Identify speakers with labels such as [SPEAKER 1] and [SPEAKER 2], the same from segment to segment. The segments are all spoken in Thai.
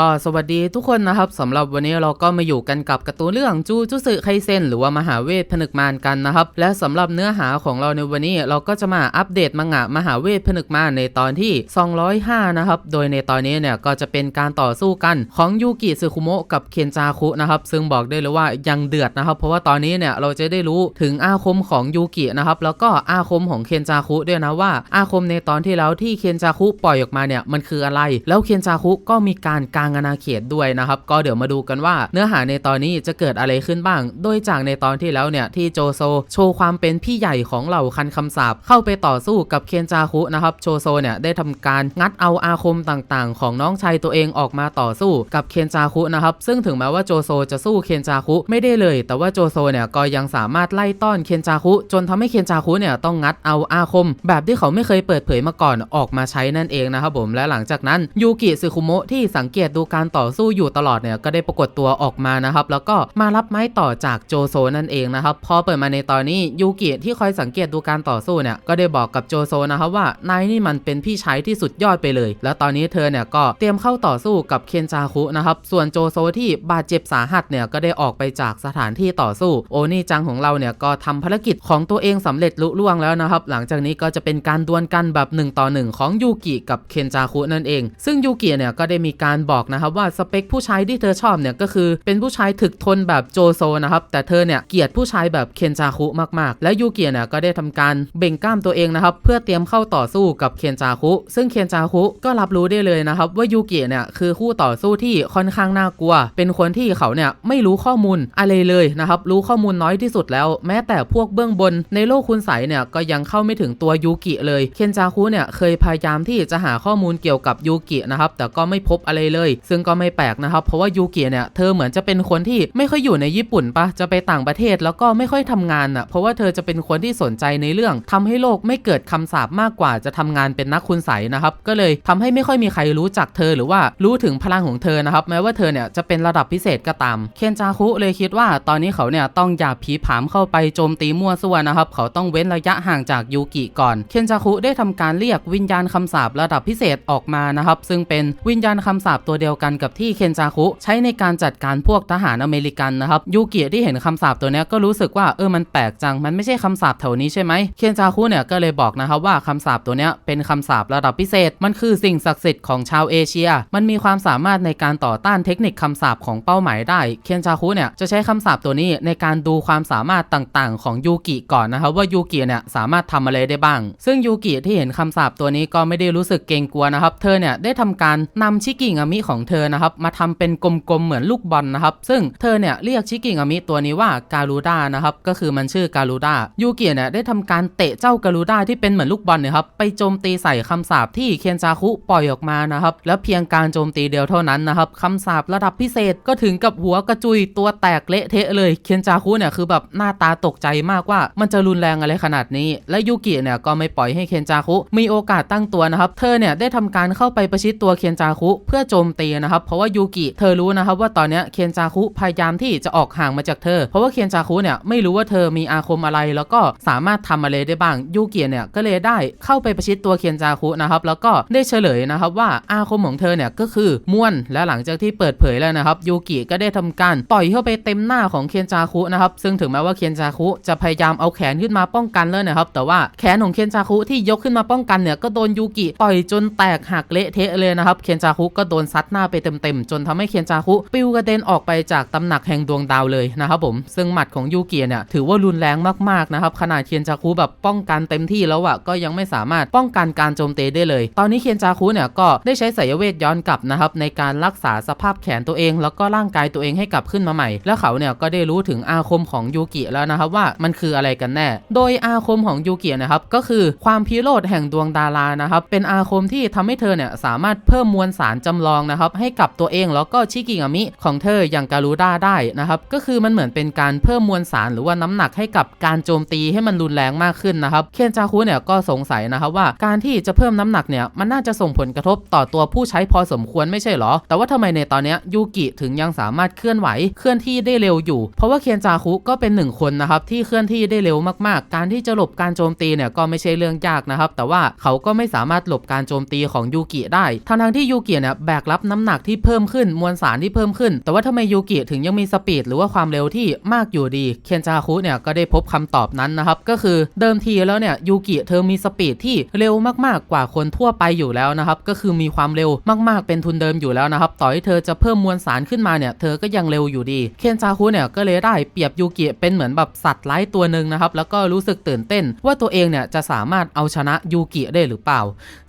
[SPEAKER 1] ก็สวัสดีทุกคนนะครับสำหรับวันนี้เราก็มาอยู่กันกับการ์ตูนเรื่องจูจูสึไคเซนหรือว่ามหาเวทผนึกมารกันนะครับและสำหรับเนื้อหาของเราในวันนี้เราก็จะมาอัปเดตมังงะมหาเวทผนึกมารในตอนที่ 205 นะครับโดยในตอนนี้เนี่ยก็จะเป็นการต่อสู้กันของยูกิซึคุโมะกับเคนจาคุนะครับซึ่งบอกได้เลยว่ายังเดือดนะครับ เพราะว่าตอนนี้เนี่ยเราจะได้รู้ถึงอาคมของยูกินะครับแล้วก็อาคมของเคนจาคุด้วยนะว่าอาคมในตอนที่แล้วที่เคนจาคุปล่อยออกมาเนี่ยมันคืออะไร แล้วเคนจาคุก็มีการกางอาณาเขตด้วยนะครับ ก็เดี๋ยวมาดูกันว่าเนื้อหาในตอนนี้จะเกิดอะไรขึ้นบ้าง โดยจากในตอนที่แล้วเนี่ยที่โจโซ โชว์ความเป็นพี่ใหญ่ของเหล่าคันคำสาปเข้าไปต่อสู้กับเคนจาคุนะครับโจโซเนี่ยได้ทำการงัดเอาอาคมต่างๆ ของน้องชายตัวเองออกมาต่อสู้กับเคนจาคุนะครับซึ่งถึงแม้ว่าโจโซจะสู้เคนจาคุไม่ได้เลย แต่ว่าโจโซเนี่ยก็ยังสามารถไล่ต้อนเคนจาคุจนทำให้เคนจาคุเนี่ยต้องงัดเอาอาคม แบบที่เขาไม่เคยเปิดเผยมาก่อนออกมาใช้นั่นเองนะครับผมและหลังจากนั้นยูกิซึคุโมะที่สังเกตดูการต่อสู้อยู่ตลอดเนี่ยก็ได้ปรากฏตัวออกมานะครับแล้วก็มารับไม้ต่อจากโจโซนั่นเองนะครับพอเปิดมาในตอนนี้ยูกิที่คอยสังเกตดูการต่อสู้เนี่ยก็ได้บอกกับโจโซนะครับว่านายนี่มันเป็นพี่ชายที่สุดยอดไปเลย แล้วตอนนี้เธอเนี่ยก็เตรียมเข้าต่อสู้กับเคนจาคุนะครับส่วนโจโซที่บาดเจ็บสาหัสเนี่ยก็ได้ออกไปจากสถานที่ต่อสู้ โอนี่จังของเราเนี่ยก็ทำภารกิจของตัวเองสำเร็จลุล่วงแล้วนะครับ หลังจากนี้ก็จะเป็นการดวลกันแบบ1ต่อ1ของยูกิกับเคนจาคุนั่นเอง ซึ่งยูกิเนี่ยก็ได้มีการบอกอกนะครับว่าสเปคผู้ชายที่เธอชอบเนี่ยก็คือเป็นผู้ชายถึกทนแบบโจโซนะครับแต่เธอเนี่ยเกลียดผู้ชายแบบเคนจาคุมากๆ และยูกิเนี่ยก็ได้ทำการเบ่งกล้ามตัวเองนะครับเพื่อเตรียมเข้าต่อสู้กับเคนจาคุซึ่งเคนจาคุก็รับรู้ได้เลยนะครับว่ายูกิเนี่ยคือคู่ต่อสู้ที่ค่อนข้างน่ากลัว เป็นคนที่เขาเนี่ยไม่รู้ข้อมูลอะไรเลยนะครับรู้ข้อมูลน้อยที่สุดแล้ว แม้แต่พวกเบื้องบนในโลกคุณใสเนี่ยก็ยังเข้าไม่ถึงตัวยูกิเลยเคนจาคุเนี่ยเคยพยายามที่จะหาข้อมูลเกี่ยวกับยูกินะครับแต่ก็ไม่พบอะไรเลยซึ่งก็ไม่แปลกนะครับ เพราะว่ายูกิเนี่ยเธอเหมือนจะเป็นคนที่ไม่ค่อยอยู่ในญี่ปุ่นปะจะไปต่างประเทศแล้วก็ไม่ค่อยทำงานอะเพราะว่าเธอจะเป็นคนที่สนใจในเรื่องทำให้โลกไม่เกิดคำสาปมากกว่าจะทำงานเป็นนักคุณใสนะครับก็เลยทำให้ไม่ค่อยมีใครรู้จักเธอหรือว่ารู้ถึงพลังของเธอนะครับแม้ว่าเธอเนี่ยจะเป็นระดับพิเศษก็ตามเคนจาคุเลยคิดว่าตอนนี้เขาเนี่ยต้องอย่าผีผามเข้าไปโจมตีมั่วซั่วนะครับเขาต้องเว้นระยะห่างจากยูกิก่อนเคนจาคุได้ทำการเรียกวิญญาณคำสาประดับพิเศษออกมานะครับซึ่งเป็นวิญญาณคำสาปตัวเดียวกันกับที่เคนจาคุใช้ในการจัดการพวกทหารอเมริกันนะครับยูกิที่เห็นคำสาปตัวนี้ก็รู้สึกว่าเออมันแปลกจังมันไม่ใช่คำสาปแถวนี้ใช่ไหมเคนจาคุเนี่ยก็เลยบอกนะครับว่าคำสาปตัวนี้เป็นคำสาประดับพิเศษ มันคือสิ่งศักดิ์สิทธิ์ของชาวเอเชีย มันมีความสามารถในการต่อต้านเทคนิคคำสาปของเป้าหมายได้เคนจาคุเนี่ยจะใช้คำสาปตัวนี้ในการดูความสามารถต่างๆ ของยูกิก่อนนะครับว่ายูกิเนี่ยสามารถทำอะไรได้บ้าง ซึ่งยูกิที่เห็นคำสาปตัวนี้ก็ไม่ได้รู้สึกเกรงกลัวนะครับ เธอเนี่ยได้ทำการนำชิกิงามิของเธอนะครับมาทำเป็นกลมๆเหมือนลูกบอลนะครับ ซึ่งเธอเนี่ยเรียกชิกิงามิตัวนี้ว่าการูด้านะครับก็คือมันชื่อการูด้ายูกิเนี่ยได้ทำการเตะเจ้าการูด้าที่เป็นเหมือนลูกบอลเนี่ยครับไปโจมตีใส่คำสาปที่เคนจาคุปล่อยออกมานะครับแล้วเพียงการโจมตีเดียวเท่านั้นนะครับคำสาประดับพิเศษก็ถึงกับหัวกระจุยตัวแตกเละเทะเลยเคนจาคุเนี่ยคือแบบหน้าตาตกใจมากว่ามันจะรุนแรงอะไรขนาดนี้ และยูกิเนี่ยก็ไม่ปล่อยให้เคนจาคุมีโอกาสตั้งตัวนะครับ เธอเนี่ยได้ทำการเข้าไปประชิดตัวเคนจาคุเพื่อโจมตีนะครับเพราะว่ายูกิเธอรู้นะครับว่าตอนนี้เคนจาคุพยายามที่จะออกห่างมาจากเธอ เพราะว่าเคนจาคุเนี่ยไม่รู้ว่าเธอมีอาคมอะไร แล้วก็สามารถทำอะไรได้บ้างยูกิเนี่ยก็เลยได้เข้าไปประชิดตัวเคนจาคุนะครับแล้วก็ได้เฉลยนะครับว่าอาคมของเธอเนี่ยก็คือม่วนและหลังจากที่เปิดเผยแล้วนะครับยูกิก็ได้ทำการต่อยเข้าไปเต็มหน้าของเคนจาคุนะครับซึ่งถึงแม้ว่าเคนจาคุจะพยายามเอาแขนขึ้นมาป้องกันแล้วนะครับแต่ว่าแขนของเคนจาคุที่ยกขึ้นมาป้องกันเนี่ยก็โดนยูกิต่อยจนแตกหักเละเทะเลยนะครับเคนจาคุก็โดนซัดหน้าไปเต็มๆ จนทำให้เคียนจาคุปิวกระเด็นออกไปจากตำหนักแห่งดวงดาวเลยนะครับผมซึ่งหมัดของยูกิเนี่ยถือว่ารุนแรงมากๆนะครับขนาดเคียนจาคุแบบป้องกันเต็มที่แล้วอะก็ยังไม่สามารถป้องกันการโจมตีได้เลย ตอนนี้เคียนจาคุเนี่ยก็ได้ใช้สายเวทย้อนกลับนะครับในการรักษาสภาพแขนตัวเอง แล้วก็ร่างกายตัวเองให้กลับขึ้นมาใหม่ แล้วเขาเนี่ยก็ได้รู้ถึงอาคมของยูกิแล้วนะครับว่ามันคืออะไรกันแน่ โดยอาคมของยูกินะครับก็คือความพิโรธแห่งดวงดารานะครับเป็นอาคมที่ทำให้เธอเนี่ยสามารถเพิ่มมวลสารจำลองนะครับให้กับตัวเองแล้วก็ชิกิงามิของเธออย่างการูด้าได้นะครับก็คือมันเหมือนเป็นการเพิ่มมวลสารหรือว่าน้ำหนักให้กับการโจมตีให้มันรุนแรงมากขึ้นนะครับเคนจาคุเนี่ยก็สงสัยนะครับว่าการที่จะเพิ่มน้ำหนักเนี่ยมันน่าจะส่งผลกระทบต่อตัวผู้ใช้พอสมควรไม่ใช่หรอ แต่ว่าทำไมในตอนนี้ยูกิถึงยังสามารถเคลื่อนไหวเคลื่อนที่ได้เร็วอยู่ เพราะว่าเคนจาคุก็เป็นหนึ่งคนนะครับที่เคลื่อนที่ได้เร็วมากๆ การที่จะหลบการโจมตีเนี่ยก็ไม่ใช่เรื่องยากนะครับแต่ว่าเขาก็ไม่สามารถหลบการโจมตีของยูกิได้ทั้งทั้งที่ยูกิเนี่ยแบกรับน้ำหนักที่เพิ่มขึ้นมวลสารที่เพิ่มขึ้น แต่ว่าทำไมยูกิถึงยังมีสปีดหรือว่าความเร็วที่มากอยู่ดี เคนจาคุเนี่ยก็ได้พบคำตอบนั้นนะครับ ก็คือเดิมทีแล้วเนี่ยยูกิเธอมีสปีดที่เร็วมากๆกว่าคนทั่วไปอยู่แล้วนะครับ ก็คือมีความเร็วมากๆเป็นทุนเดิมอยู่แล้วนะครับ ต่อให้เธอจะเพิ่มมวลสารขึ้นมาเนี่ย เธอก็ยังเร็วอยู่ดี เคนจาคุเนี่ยก็เลยได้เปรียบยูกิเป็นเหมือนแบบสัตว์ไร้ตัวหนึ่งนะครับ แล้วก็รู้สึกตื่นเต้น ว่าตัวเองเนี่ยจะสามารถเอาชนะยูกิได้หรือเปล่า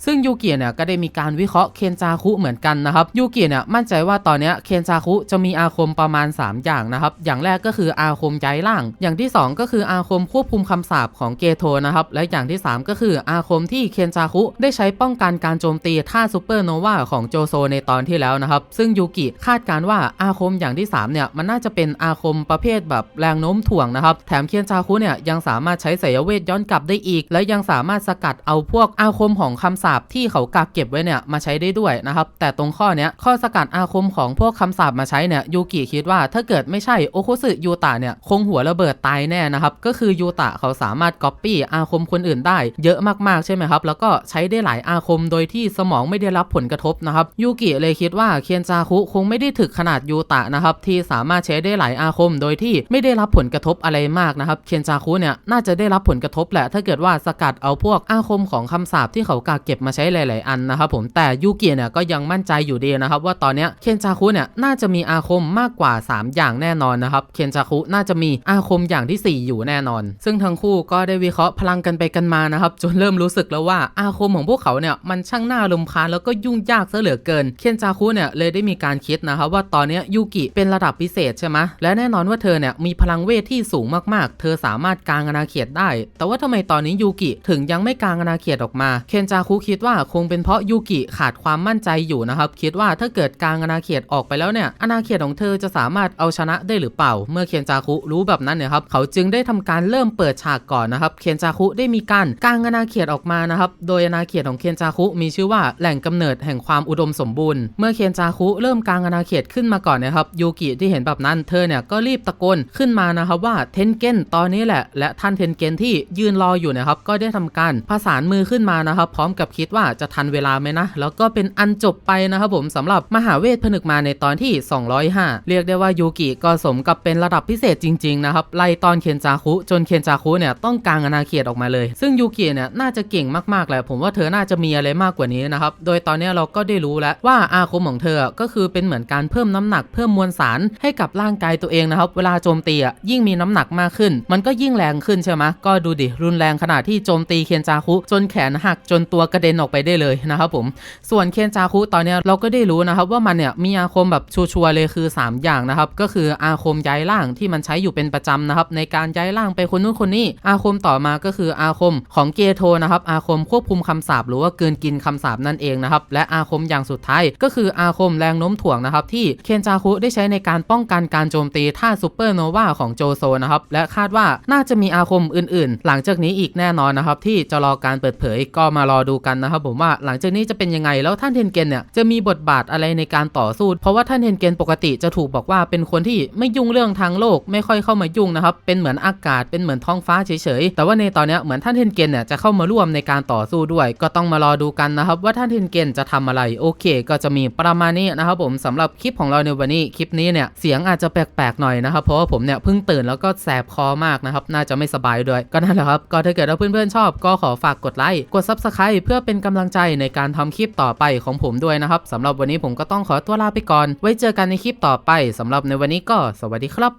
[SPEAKER 1] ซึ่งยูกิเนี่ยก็ได้มีการวิเคราะห์เคนจาคุเหมือนกันนะครับยูกิเนี่ยมั่นใจว่าตอนเนี้ยเคนจาคุจะมีอาคมประมาณ 3 อย่างนะครับอย่างแรกก็คืออาคมย้ายร่าง อย่างที่ 2 ก็คืออาคมควบคุมคำสาปของเกโทนะครับและอย่างที่ 3 ก็คืออาคมที่เคนจาคุได้ใช้ป้องกันการโจมตีท่าซูเปอร์โนวาของโจโซในตอนที่แล้วนะครับซึ่งยูกิคาดการณ์ว่าอาคมอย่างที่3เนี่ยมันน่าจะเป็นอาคมประเภทแบบแรงโน้มถ่วงนะครับแถมเคนจาคุเนี่ยยังสามารถใช้สายเวทย้อนกลับได้อีก และยังสามารถสกัดเอาพวกอาคมของคำสาปที่เขากักเก็บไว้เนี่ยมาใช้ได้ด้วยนะครับแต่ตรงข้อเนี้ยข้อสกัดอาคมของพวกคำสาปมาใช้เนี่ยยูกิคิดว่าถ้าเกิดไม่ใช่โอคุสึยูตะเนี่ยคงหัวระเบิดตายแน่นะครับก็คือยูตะเขาสามารถก๊อปปี้อาคมคนอื่นได้ เยอะมากๆใช่ไหมครับแล้วก็ใช้ได้หลายอาคมโดยที่สมองไม่ได้รับผลกระทบนะครับยูกิเลยคิดว่าเคียนจาคุคงไม่ได้ถึกขนาดยูตะนะครับที่สามารถใช้ได้หลายอาคม โดยที่ไม่ได้รับผลกระทบอะไรมากนะครับเคียนจาคุเนี่ยน่าจะได้รับผลกระทบแหละ ถ้าเกิดว่าสกัดเอาพวกอาคมของคำสาปที่เขากักเก็บมาใช้หลาย ๆ อันนะครับผมแต่ยูกิเนี่ยก็ยังมั่นใจอยู่ดีนะครับว่าตอนนี้เคนจาคุเนี่ยน่าจะมีอาคมมากกว่า 3 อย่างแน่นอนนะครับเคนจาคุน่าจะมีอาคมอย่างที่ 4 อยู่แน่นอน ซึ่งทั้งคู่ก็ได้วิเคราะห์พลังกันไปกันมานะครับจนเริ่มรู้สึกแล้วว่าอาคมของพวกเขาเนี่ยมันช่างน่ารำคาญแล้วก็ยุ่งยากซะเหลือเกิน เคนจาคุเนี่ยเลยได้มีการคิดนะครับว่าตอนนี้ยูกิเป็นระดับพิเศษใช่ไหมและแน่นอนว่าเธอเนี่ยมีพลังเวทที่สูงมากๆ เธอสามารถกางอาณาเขตได้ แต่ว่าทำไมตอนนี้ยูกิถึงยังไม่กางอาณาเขตออกมา เคนจาคุคิดว่าคงเป็นเพราะยูกิขาดความมั่นใจอยู่นะครับคิดว่าถ้าเกิดกลางอาณาเขตออกไปแล้วเนี่ยอาณาเขตของเธอจะสามารถเอาชนะได้หรือเปล่า เมื่อเคียนจาคุรู้แบบนั้นเนี่ยครับเขาจึงได้ทำการเริ่มเปิดฉากก่อนนะครับเคียนจาคุได้มีการกลางอาณาเขตออกมานะครับโดยอาณาเขตของเคียนจาคุมีชื่อว่าแหล่งกำเนิดแห่งความอุดมสมบูรณ์เมื่อเคียนจาคุเริ่มกลางอาณาเขตขึ้นมาก่อนนะครับยูกิที่เห็นแบบนั้นเธอเนี่ยก็รีบตะโกนขึ้นมานะครับว่าเทนเกนตอนนี้แหละ และท่านเทนเกนที่ยืนรออยู่นะครับก็ได้ทำการผสานมือขึ้นมานะครับ พร้อมกับคิดว่าจะทันเวลาไหมนะแล้วก็เป็นอันจบไปนะครับผมสำหรับมหาเวทผนึกมาในตอนที่ 205 เรียกได้ว่ายูกิก็สมกับเป็นระดับพิเศษจริงๆนะครับไล่ตอนเคนจาคุจนเคนจาคุเนี่ยต้องกางอาณาเขตออกมาเลย ซึ่งยูกิเนี่ยน่าจะเก่งมากๆแหละผมว่าเธอน่าจะมีอะไรมากกว่านี้นะครับโดยตอนนี้เราก็ได้รู้แล้วว่าอาคมของเธอก็คือเป็นเหมือนการเพิ่มน้ำหนักเพิ่มมวลสารให้กับร่างกายตัวเองนะครับเวลาโจมตีอะยิ่งมีน้ำหนักมากขึ้น มันก็ยิ่งแรงขึ้นใช่ไหมก็ดูดิรุนแรงขนาดที่โจมตีเคนจาคุจนแขนหักจนตัวกระเด็นออกไปได้เลยนะครับผมส่วนเคนจาคุตอนนี้เราก็็ได้รู้นะครับว่ามันเนี่ยมีอาคมแบบชัวร์เลยคือ 3 อย่างนะครับก็คืออาคมย้ายร่างที่มันใช้อยู่เป็นประจำนะครับในการย้ายร่างไปคนนู้นคนนี้ อาคมต่อมาก็คืออาคมของเกโทนะครับอาคมควบคุมคำสาปหรือว่าเกินกินคำสาปนั่นเองนะครับและอาคมอย่างสุดท้ายก็คืออาคมแรงโน้มถ่วงนะครับที่เคนจาคุได้ใช้ในการป้องกันการโจมตีท่าซูเปอร์โนวาของโจโซนะครับและคาดว่าน่าจะมีอาคมอื่นๆ หลังจากนี้อีกแน่นอนนะครับที่จะรอการเปิดเผยก็มารอดูกันนะครับผมว่าหลังจากนี้จะเป็นยังไงแล้วท่านเทนเกนเนี่ยจะมีบทบาทอะไรในการต่อสู้เพราะว่าท่านเทนเกนปกติจะถูกบอกว่าเป็นคนที่ไม่ยุ่งเรื่องทางโลกไม่ค่อยเข้ามายุ่งนะครับเป็นเหมือนอากาศเป็นเหมือนท้องฟ้าเฉยๆแต่ว่าในตอนนี้เหมือนท่านเทนเกนเนี่ยจะเข้ามาร่วมในการต่อสู้ด้วย ก็ต้องมารอดูกันนะครับ ว่าท่านเทนเกนจะทำอะไรโอเค ก็จะมีประมาณนี้นะครับผมสำหรับคลิปของเราในวันนี้คลิปนี้เนี่ยเสียงอาจจะแปลกๆหน่อยนะครับเพราะว่าผมเนี่ยเพิ่งตื่นแล้วก็แสบคอมากนะครับน่าจะไม่สบายด้วยก็นั่นแหละครับก็ถ้าเกิดว่าเพื่อนๆชอบก็ขอฝากกดไลค์กด Subscribe เพื่อเป็นกำลังใจในการทำคลิปต่อไปของผมด้วยนะครับสำหรับวันนี้ผมก็ต้องขอตัวลาไปก่อน ไว้เจอกันในคลิปต่อไปสำหรับในวันนี้ก็สวัสดีครับ